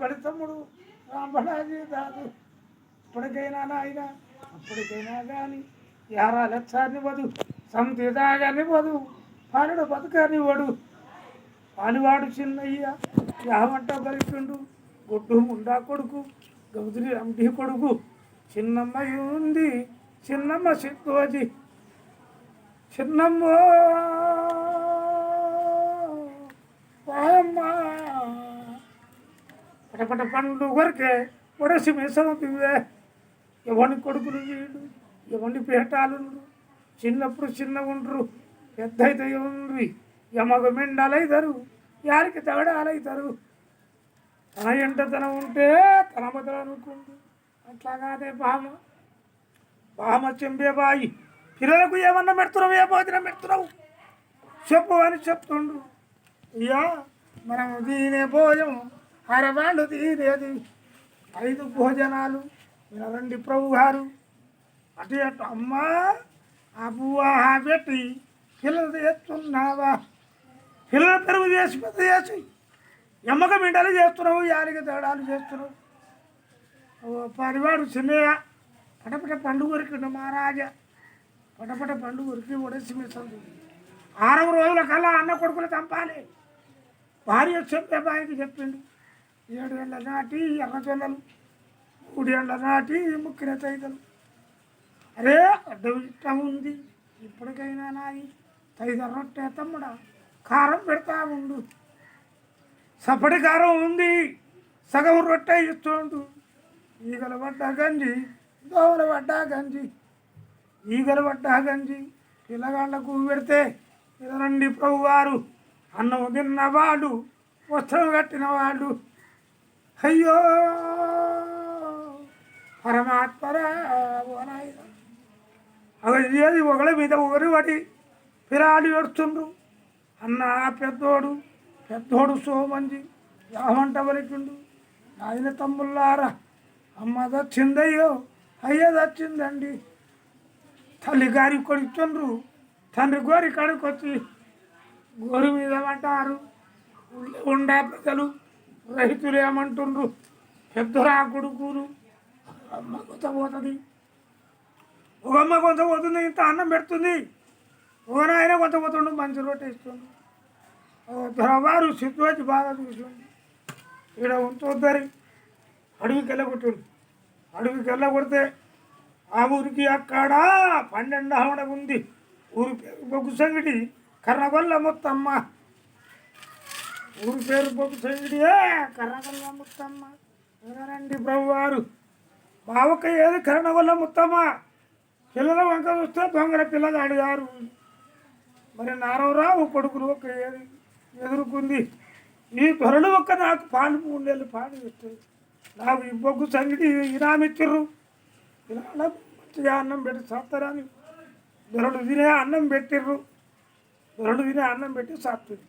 పడి తమ్ముడు రాంబలాజీ దాదు. ఇప్పటికైనా నాయన అప్పటికైనా కానీ యారా లక్షాన్ని వదు సంతిదాగాని వదు పాలుడు బతుకాని వడు. పాలివాడు చిన్నయ్య యావంట బలిపిండు గొడ్డు ముండా కొడుకు గౌదరి అంటి కొడుకు. చిన్నమ్మ ఉంది చిన్నమ్మ సిద్ధోజి. చిన్నమ్మ పటపట పండ్లు కొరికే ఒడసి మిసము పివే ఎవని కొడుకులు వీడు ఎవని పేటాలు చిన్నప్పుడు చిన్న ఉండరు పెద్ద అయితే ఉండ్రి యమగ మెండాలైతారు యారికి తగడాలైతారు. తన ఎంట తన ఉంటే తన బదులు అనుకుంటు అట్లాగానే బామ బామ చెంబే బాయి పిల్లలకు ఏమన్నా పెడుతున్నావు ఏ భోజనం పెడుతున్నావు? చెప్పు అని చెప్తుండ్రు అయ్యా మనం దీనే భోజనం అరవాళ్ళు తీరేది ఐదు భోజనాలు. వినరండి ప్రభు గారు అటు అటు అమ్మా ఆ పెట్టి పిల్లలు చేస్తున్నావా పిల్లల పెరుగు చేసి పెద్ద చేసి. ఎమ్మక మిండలు చేస్తున్నావు యాలిక తేడాలు చేస్తున్నావు. ఓ పరివాడు చిన్నయ్య. పటపట పండుగ కొరికిండు మహారాజా. పటపట పండుగ కొరికి ఒడసి మిస్తుంది ఆరవ రోజుల కల్లా అన్న కొడుకులు చంపాలి. భార్య చెప్పే బాయికి చెప్పిండు. ఏడు నాటి ఎర్రజొన్నలు మూడు ఏళ్ళ నాటి ముక్కిన తైదలు అరే అడ్డం ఉంది. ఇప్పటికైనా నాది తైదర రొట్టె తమ్ముడా కారం పెడతా ఉండు. సపడి కారం ఉంది సగం రొట్టె ఇస్తుండు. ఈగల పడ్డ గంజి దోమల పడ్డ గంజి. ఈగల పడ్డ గంజి పిల్లగాళ్ళకు పెడితే ఇదరండి ప్రభువారు అన్నం తిన్నవాడు వస్త్రం కట్టినవాడు అయ్యో! పరమాత్మరా ఓ ఏది ఒకళ్ళ మీద ఒకరి పడి పిరాడి ఏడుస్తుండ్రు. అన్న పెద్దోడు పెద్దోడు సోమంజి యావంట వలికిండు ఆయన తమ్ముళ్ళారా అమ్మ దచ్చిందయ్యో అయ్యో దచ్చిందండి. తల్లి గారి కొడుతుండ్రు తండ్రి గోరి కడుకొచ్చి గోరు మీద పడ్డారు. ఉండే ప్రజలు రైతులు ఏమంటుండ్రు? పెద్దరా కొడుకులు? అమ్మ కొంత పోతుంది. ఒక అమ్మ కొంత పోతుంది ఇంత అన్నం పెడుతుంది. ఒక నాయన కొంత పోతుండు మంచి రొట్టె ఇస్తుండు. దొరవారు సిద్ధువచ్చి బాగా చూసిండు. ఇక్కడ ఉంచొద్దరి అడవికి వెళ్ళగొట్టిండు అడవికి వెళ్ళగొడితే ఆ ఊరికి అక్కడ పన్నెండు ఆవిడ ఉంది. ఊరి పేరు బొగ్గు సంగిడి కర్రగొల్ల మొత్తమ్మ. ఊరు పేరు బొగ్గు సంగిడియే కర్ణగొల్ల ముత్తమ్మ. ఎవరండి ప్రభువారు? బావక్క ఏది కర్ణగొల్ల ముత్తమ్మ? పిల్లల వంక చూస్తే దొంగల పిల్లగాడు గారు. మరి నారవరావు కొడుకులు ఒక ఏది ఎదుర్కొంది? ఈ త్వరలు ఒక్క నాకు పాలు మూడేళ్ళు పాలు ఇస్తుంది నాకు ఈ బొగ్గు సంగతి ఇనామిచ్చిర్రు ఇలా మంచిగా అన్నం పెట్టి సాత్తారని. దొరడు తినే అన్నం పెట్టిర్రు. దొరడు తినే అన్నం పెట్టి సాత్తుంది